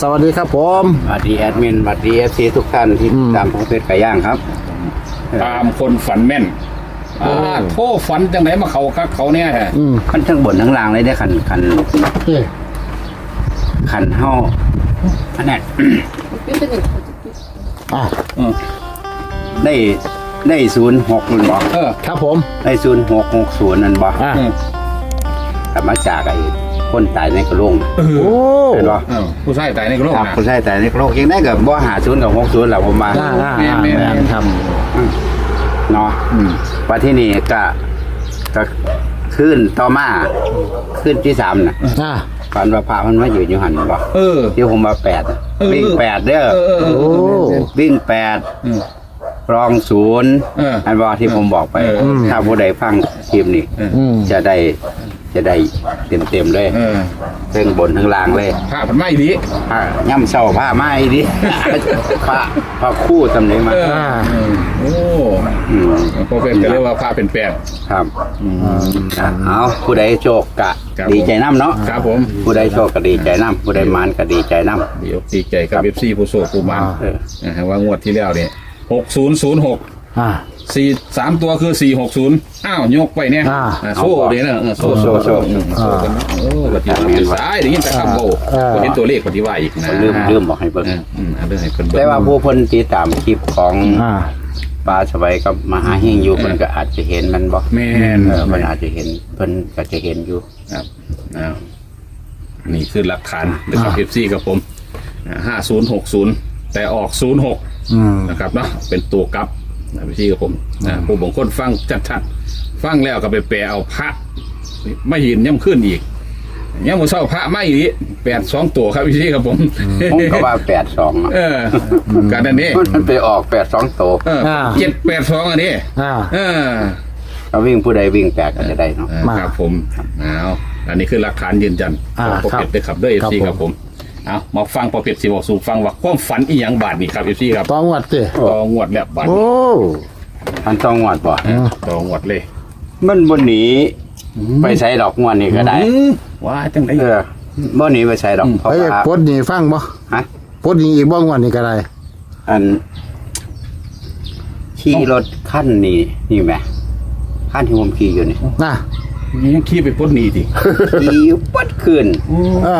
สวัสดีครับผมสวัสดีแอดมินสวัสดีเอฟซีทุกท่านที่อืมตามของเพชรไก่ย่างครับ ตามคนฝันแม่นอ่าโทษฝันจังไหนมาเขาคักเขาเนี่ยฮะอืมมันทั้งบนทั้งล่างเลยได้อขันขันเอ้ยขันเฮาอันนั้น อะอืมได้ได้ศูนย์หกนั่นบอกเออ ครับผม ได้ศูนย์หกหกศูนย์นั่นบอกอะ อืมแต่มาจากไอ้ คนตายในกระโหลกเอโอ้อเห็นบ่เออผู้ชายตายในกระโหลกครับนะ คนใช่ตายในกระโหลกยังได้กับบ่หาศูนย์กับหกศูนย์แหละผมมาอ่าอ่าแม่อ่านแม่น แม่นครับ เนาะอืมว่าที่นี่ก็ก็ขึ้นต่อมาขึ้นที่สามน่ะอะฝันว่าพระมันมาอยู่อยู่หันบ่เออ ที่ผมมาแปดน่ะเออ วิ่งแปดเด้อเออเออเอโอ้อวิ่งแปดอืมรองศูนย์เอออันบอกที่ผมบอกไป เออ ถ้าผู้ใดฟังทีมนี่เอออืม จะได้ จะได้เต็มเต็มๆเลยเออเทั้งบนทั้งล่างเลยผ้าพันไม้ดีผ้าย่ำเศร้าผ้าไม้ดิผ้าผ้าคู่สำเร็จมาเออเออโอ้อืมพอเป็นก็เรียกว่าผ้าเป็นแปด ครับอืมอะเอาผู้ใดโชคกะครับ ดีใจน้ำเนาะครับผมผู้ใดโชคก็ดีใจน้ำผู้ใดมานก็ดีใจน้ำเดี๋ยวดีใจกับเอฟซีผู้โชคผู้มันเออ นะฮะว่างวดที่แล้วเนี่ยหกศูนย์ศูนย์หกอะ สี่สามตัวคือสี่หกศูนย์อ้าวยกไปเนี่ยอ่า อ่าโซ่เดี๋ยวนะเออโซ่โซ่โซ่อืมโซ่กันนะโอ้ปฏิวัติสายเดี๋ยวยินแต่คำโบอ่าเห็นตัวเลขปฏิวัติอีกนะลืมลืมบอกให้เบิ่งเอออืมอ่าเรื่องให้เพิ่นเบิ่งแต่ว่าผู้เพิ่นติดตามคลิปของอะปลาสบายกับมหาเฮงอยู่เพิ่นก็อาจจะเห็นมันบ่แม่นเออเพิ่นอาจจะเห็นเพิ่นก็จะเห็นอยู่ ครับอ้าวนี่คือหลักฐานนะครับเอฟซีกับผมห้าศูนย์หกศูนย์แต่ออกศูนย์หก อืมนะครับเนาะเป็นตัวกลับ นะพี่กับผมนะผู้บางคนฟังชัดๆฟังแล้วก็ไปแปลเอาพระไม่หินย่ำขึ้นอีกย่ำมือเศร้าพระไม่อีกแปดสองตัวครับพี่กับผมผมก็ว่า82อะเออการนั้นนี่มันไปออก82โตวเออเจ็ดแปดสองอันนี้อะเออก็วิ่งผู้ใดวิ่งแปดก็จะได้เนาะเออมาครับผมเอาอันนี้คือหลักฐานยืนยันอ่าของปอเป็ดด้วยครับด้วยเอฟซีครับผมครับผม เอามาฟังปอเป็ดสิบอกสู่ฟังว่าความฝันอีหยังบาทนี่ครับเอฟซีครับต้องวัดสิต่องวดแล้วบาทโอ้มันต้องงวดบ่เออต่องวดเลยมันบ่หนีไปใช้ดอกงวดนี่ก็ได้ อืมว่าจังไดเออบ่หนีไปใช้ดอกเพราะไอ้ว่าโพดนี่ฟังบ่ฮะโพดนี่อีกบ้างวันนี่ก็ได้อันขี่รถคันนี้นี่แหมคันที่ผมขี่อยู่นี่น่ะยังขี้ไปปลดหนีดิขี่ปัดคืนอะ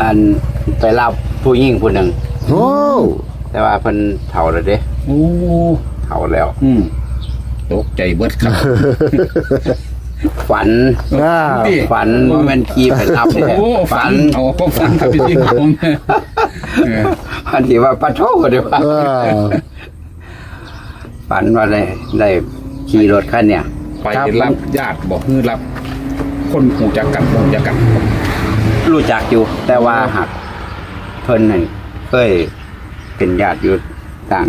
อันไปรับผู้หญิงผู้หนึ่งโอ้แต่ว่าเพิ่นเฒ่าแล้วเด้โอ้เฒ่าแล้ว อืมตกใจเบิดครับ ฝันอะนี่ ฝันว่ามันขี่ไปรับเนี่ยโอ้ฝันเอาความฝันครับพี่ซี่ครับผมเออฝันที่ว่าปะโทเดี๋ยวว่าเออฝันว่าได้ได้ขี่รถคันเนี่ย ไปรับญาติบอกคือรับ คนหูจักกันหูจักกัน รู้จักอยู่ แต่ว่าหักเพิ่นนั่นเคยเป็นญาติอยู่ต่าง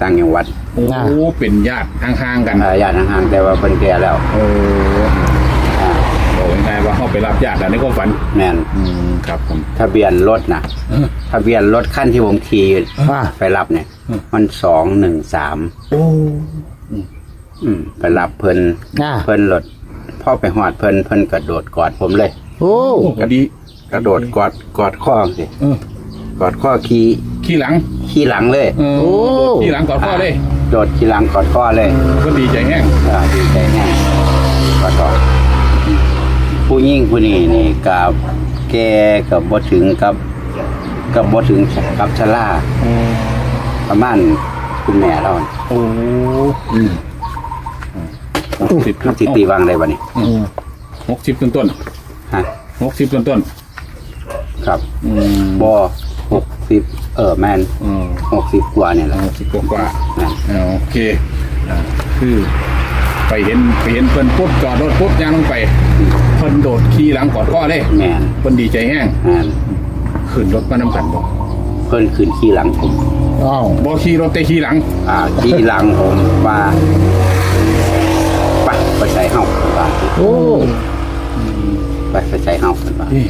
ต่างจังหวัดโอ้เป็นญาติห่างๆกัน เอ่อญาติห่างๆแต่ว่าเพิ่นแก่แล้วโอ้อ่าบอกง่ายๆว่าเขาไปรับญาติแล้วในความฝัน แม่นอืมครับผม ทะเบียนรถน่ะเออทะเบียนรถคันที่ผมขี่อะไปรับเนี่ย อืม มันสองหนึ่งสามโอ้ อืมไปรับเพิ่นอะเพิ่นรถพ่อไปหอดเพิ่นเพิ่นกระโดดกอดผมเลย โอ้ โอ้พอดี กระโดดกอดกอดข้อสิเออกอดข้อขี่ขี้หลัง ขี่หลังเลยเออขี้หลังกอดพ่อเลยโดดขี่หลังกอดข้อเลยก็ดีใจแห้งอ่าดีใจแน่กอดข้อผู้ยิ่งผู้นี้นี่กับแกกับบ่ถึงกับกับบ่ถึงกับชราประมาณคุณแม่เราโอ้อืมหกสิบสิตีวางได้บ่นี่อืมหกสิบต้นต้นฮะหกสิบต้นต้น ครับอืมบ่หกสิบเออแมนอืมหกสิบกว่าเนี่ยแหละหกสิบกว่าแม่นๆอ่าโอเคอ่าคือไปเห็นไปเห็นเพิ่นปุ๊บจอดรถปุ๊บย่างลงไปเพิ่นโดดขี่หลังกอดพ่อเลยแมนเพิ่นดีใจแห้งแมนขึ้นรถมานำกันบ่เพิ่นขึ้นขี่หลังผม อ้าวบ่ขี่รถแต่ขี่หลัง อ่าขี่หลังผมว่าไปไปใส่เฮาว่าโอ้ไปไปใส่เฮาเพิ่นว่านี่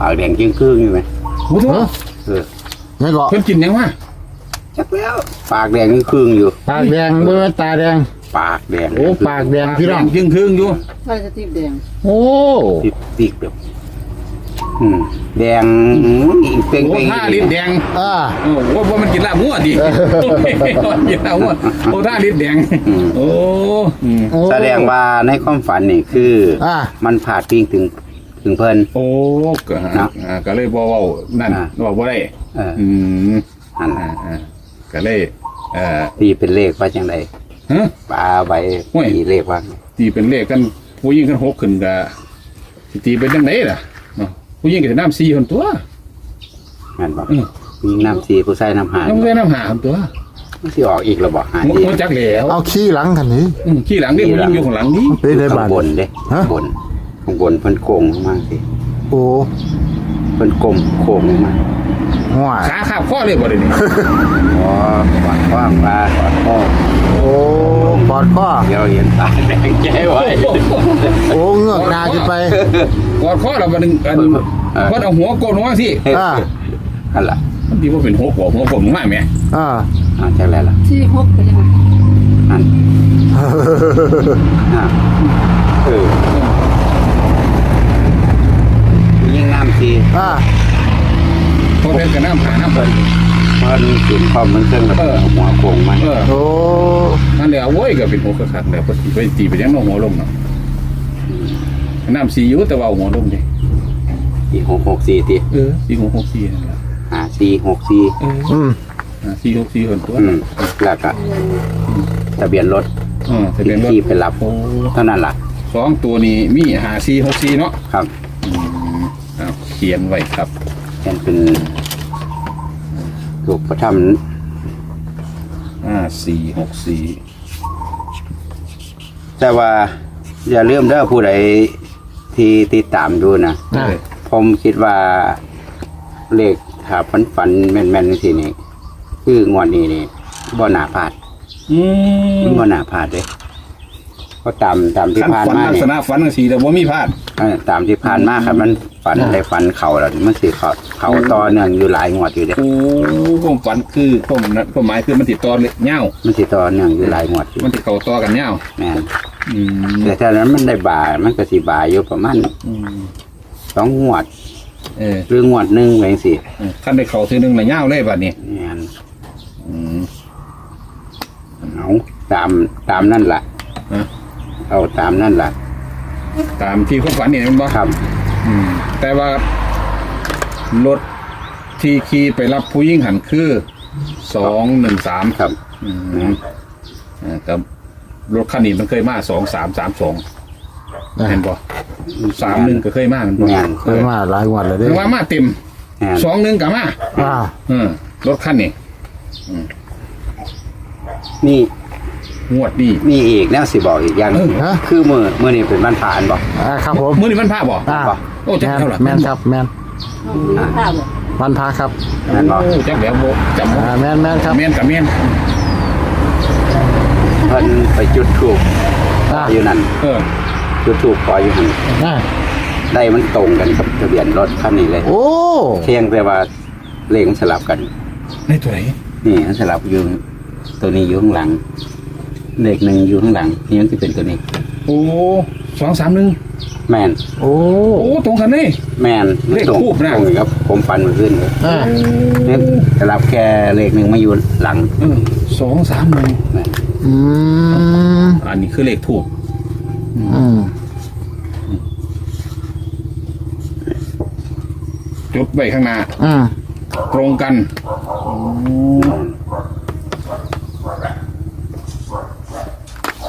ปากแดงเกี้ยงครึ่งอยู่ไหมโอ้โหเอ้อเออไม่ก็เพิ่นกินยังวะจักแล้ว ปากแดงเกี้ยงครึ่งอยู่ ปากแดงเมื่อตาแดง ปากแดงโอ้ปากแดงพี่น้องยิงครึ่งอยู่ใช่จะตีบแดงโอ้ติดติดแบบอืมแดงอีกเป่งโอ้เป่งท่าลิ้นแดงอ่าโอ้ว่าว่ามันกินลาบงัวดิมันกินลาบงัวโอ้ท่าลิ้นแดงโอ้อืมโอ้แสดงว่าในความฝันนี่คือ อ่ามันผาดพิงถึง ถึงเพิ่น โอ้ก็ครับอ่าก็เลยบ่เว้านั่นอ่าบอกบ่ได้เอออืมอันอ่าอ่าก็เลยเอ่อตีเป็นเลขว่าจังไดฮะ ปลาไว้โอ้ย ตีเลขว่าตีเป็นเลขกันผู้หญิงกันหกขึ้นก็สิตีเป็นจังไดล่ะเนาะผู้หญิงก็สิน้ำ4คนตัว แม่นบ่อืม มีน้ำสีผู้ใส่น้ำหาน้ำใส่น้ำหาคนตัวมันสิออกอีกแล้วบ่หามันดีมันจักแล้วเอาขี้หลังกันนี้ อืมขี้หลังนี่ผู้หญิงอยู่ข้างหลังนี่ไปได้ข้าบ้างนบนเด้ฮะข้างบน ข้างบนเพิ่นโกงลงมาสิโอ้เพิ่นกลมโค้งลงมาห่วยขาขาบข้อเลยบ่ได้นี่ อ๋อกอดข้างปลากอดข้อโอ้ปอดข้อเดี๋ยวเห็นตาแดงใจไว้โอ้เงือกหนาขึ้นไป กอดข้อเราบัดนึงอันเพิ่นเอาหัวโกนหัวสิอ่า นั่นล่ะมันดีว่าเป็นหัวหัวหัวผมมาแม่อ่า อ่าจังไรล่ะที่หกไปยังไงอันอ่าเออยิ่งน้ำ สีอ่าพอเพชรกับน้ำหาน้ำเพิ่นเพราะมันสูงความมันเครื่องแล้วเออหัวโค้งมันเออโอ้นั่นแหละโว้ยก็เป็นหัวขาดแล้วก็สิไปตีไปยังน้องหัวลงเนาะน้ำสีอยู่แต่ว่าเอาหัวลงดิสี่หกหกสี่ตีเออสี่หกหกสี่นั่นแหละอ่าสี่หกสี่เอออืมอ่าสี่หกสี่คนตัวอืมแล้วก็ทะเบียนรถเออทะเบียนรถที่ไปรับโอ้เท่านั้นล่ะสองตัวนี้มีหาสี่หกสี่เนาะครับอืมอ้าวเขียนไว้ครับเห็นเป็นถูกพระธรรมห้าสี่หกสี่แต่ว่าอย่าลืมเด้อผู้ใดที่ติดตามดูนะอ่า ผมคิดว่าเลขถ้าฝันฝันแม่นๆทีนี่คืองวดนี้นี่บ่น่าพลาดอืมบ่น่าพลาดเด้ ก็ตามตามที่ขั้นผ่านฝันมาลักนี่ษณะฝันจังสี่แต่ว่ามีพลาด เออตามที่ผ่านมาครับมันฝันได้ฝันเขาแล้วมันสิเขาเขาต่อเนื่องอยู่หลายงวดอยู่เด้โอ้ความฝันคือความนั้นความหมายคือมันติดต่อเลยเง่ามันสิต่อเนื่องอยู่หลายงวดอยู่มันติดเข่าต่อกันเง่าแม่นอืมแต่ถ้านั้นมันได้บ่ามันก็สิบ่าอยู่ประมาณอืมสองงวดเออหรืองวดหนึงไว้สิขั้นได้เข่าทีหนึงละเง่าเลยบัดนี้แม่นอืมเอาตามตามนั่นล่ะฮะ เอาตามนั่นล่ะตามที่ความฝันนี่มันบ่ครับ อืม แต่ว่ารถที่ขี่ไปรับผู้ยิ่งหันคือสองหนึ่งสามครับอืมอ่ากับรถคันนี้มันเคยมาสองสามสามสองเห็นบ่สามหนึ่งก็เคยมามันบ่แม่น เคยมาหลายวันเลยเด้แต่ว่ามาเต็มแม่นสองหนึ่งกับมาอ่า เออรถคันนี้นี่ งวดนี้มีอีกแนวสิบอกอีกอย่างหนึ่งฮะ คือมือมือนี่เป็นวันผ่านบอก อ่าครับผมมือนี้มันพาบ่อ่าโอ้จักแมนเท่าไหร่แมนครับแมนมีภาพเหรอวันพระครับนั่นบอกโอ้จักแล้วบ่จำบ่อ่าแมนแมนครับแม่นกับแม่นเพิ่นไปจุดถูกอ่าอยู่นั่นเออจุดถูกขออยู่นั่นอ่าได้มันตรงกันกับทะเบียนรถคันนี้เลยโอ้เพียงแต่ว่าเลขมันสลับกัน ในตัวไหนนี่มันสลับอยู่ตัวนี้อยู่ข้างหลัง เลขหนึ่งอยู่ข้างหลังนี่มันจะเป็นตัวนี้ โอ้สองสามหนึ่งแมนโอ้โอ้ตรงกันนี่แมนเลขตรงทูปนะ ตรงกับผมฟันมันขึ้นเลยอ่าเนี่ยสลับแค่เลขหนึ่งมาอยู่หลังเออสองสามหนึ่งแม่นอืมอันนี้คือเลขถูกอืมจุดไว้ข้างหน้าอืมตรงกัน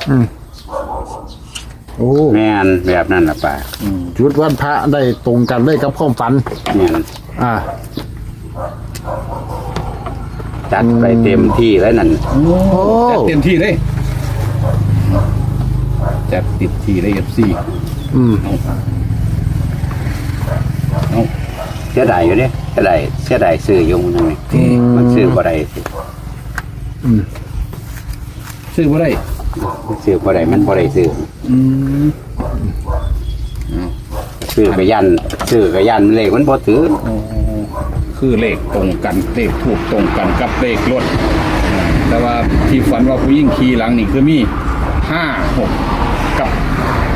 อืมโอ้ แมนแบบนั้นละป่าจุดวันพระได้ตรงกันเลยกับความฝัน แมนอ่า จัดไปเต็มที่แล้วนั่นโอ้จัดเต็มที่เลยจัดติดที่เลยเอฟซีอืมเอาเอาเสียดายอยู่เนี่ยเสียดายเสียดายซื้ออยุงนั่นนี่มันซื้อบ่ได้สิอืมซื้อบ่ได้มัน ซื้อบ่ได้มันบ่ได้ซื้ออืมซื้อกระยันซื้อกระยันเลขมันบ่ถือโอ้คือเลขตรงกันเลขถูกตรงกันกับเลขรถแต่ว่าที่ฝันว่าผู้ยิ่งขี่หลังนี่คือมีห้าหกกับ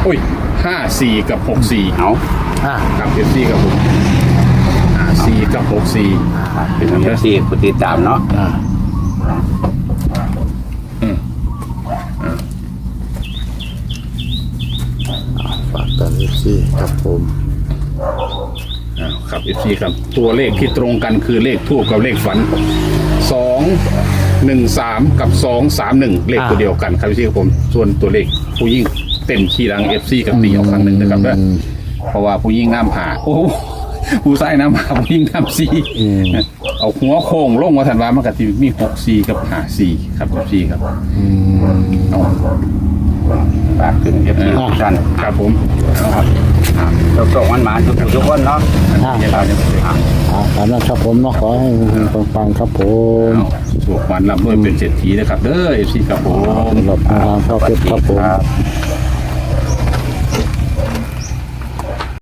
อุ้ยห้าสี่กับหกสี่เอาอ่ากับเอฟซีกับผมสี่กับหกสี่เป็นเอฟซีผู้ติดตามเนาะอ่า อืม ฝากกันสิครับผมอ่าครับเอฟซีครับ ตัวเลขที่ตรงกันคือเลขทูบกับเลขฝันสองหนึ่งสามกับสองสามหนึ่งเลขตัวเดียวกันครับพี่ครับผม ส่วนตัวเลขผู้ยิ่งเต็มขี้รังเอฟซีกับตีออกครั้งหนึ่งนะครับเด้ออืมเพราะว่าผู้ยิ่งน้ำผ่าโอ้โหผู้ใส่น้ำผ่าผู้ยิ่งน้ำซีอืมเอาหัวโค้งลงมาทันว่ามันก็จะมีหกซีกับห้าซีครับเอฟซีครับอืมเอา ฝากถึงเอฟซีทุกท่านครับผมเอาครับทุกส่งมันมาทุกทุกคนเนาะอ่าเดี๋ยวเราจะไปอะอ่าตามนั้นครับผมเนาะขอให้ฟังๆครับผมเอาถูกวันรับด้วยเป็นเศรษฐีนะครับเด้อเอฟซีครับผมสำหรับทางเข้าเพชรครับผมครับ